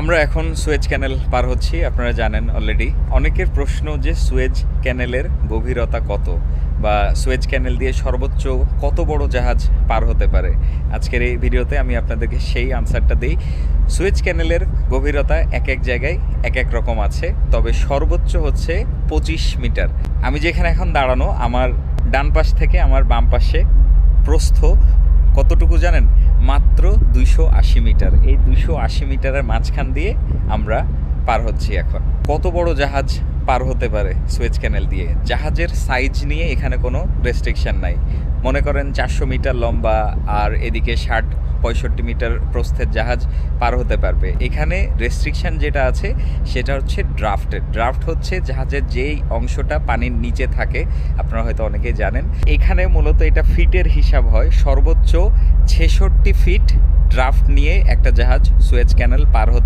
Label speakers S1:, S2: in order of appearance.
S1: আমরা এখন সুয়েজ ক্যানেল পার হচ্ছি, আপনারা জানেন অলরেডি অনেকের প্রশ্ন যে সুয়েজ ক্যানেলের গভীরতা কত বা সুয়েজ ক্যানেল দিয়ে সর্বোচ্চ কত বড় জাহাজ পার হতে পারে? আজকের এই ভিডিওতে আমি আপনাদেরকে সেই আনসারটা দিই। সুয়েজ ক্যানেলের গভীরতা এক এক জায়গায় এক এক রকম আছে, তবে সর্বোচ্চ হচ্ছে পঁচিশ মিটার। আমি যেখানে এখন দাঁড়ানো, আমার ডান পাশ থেকে আমার বাম পাশে প্রস্থ কতটুকু জানেন? মাত্র দুইশো আশি মিটার। এই দুইশো আশি মিটারের মাঝখান দিয়ে আমরা পার হচ্ছি এখন। কত বড় জাহাজ পার হতে পারে সুয়েজ ক্যানেল দিয়ে? জাহাজের সাইজ নিয়ে এখানে কোনো রেস্ট্রিকশন নাই। মনে করেন চারশো মিটার লম্বা আর এদিকে ষাট, পঁয়ষট্টি মিটার প্রস্থের জাহাজ পার হতে পারবে। এখানে রেস্ট্রিকশন যেটা আছে, সেটা হচ্ছে ড্রাফটের ড্রাফট হচ্ছে জাহাজের যেই অংশটা পানির নিচে থাকে। আপনারা হয়তো অনেকেই জানেন। এখানে মূলত এটা ফিটের হিসাব হয়। সর্বোচ্চ ছেষট্টি ফিট ড্রাফট নিয়ে একটা জাহাজ সুয়েজ ক্যানেল পার হতে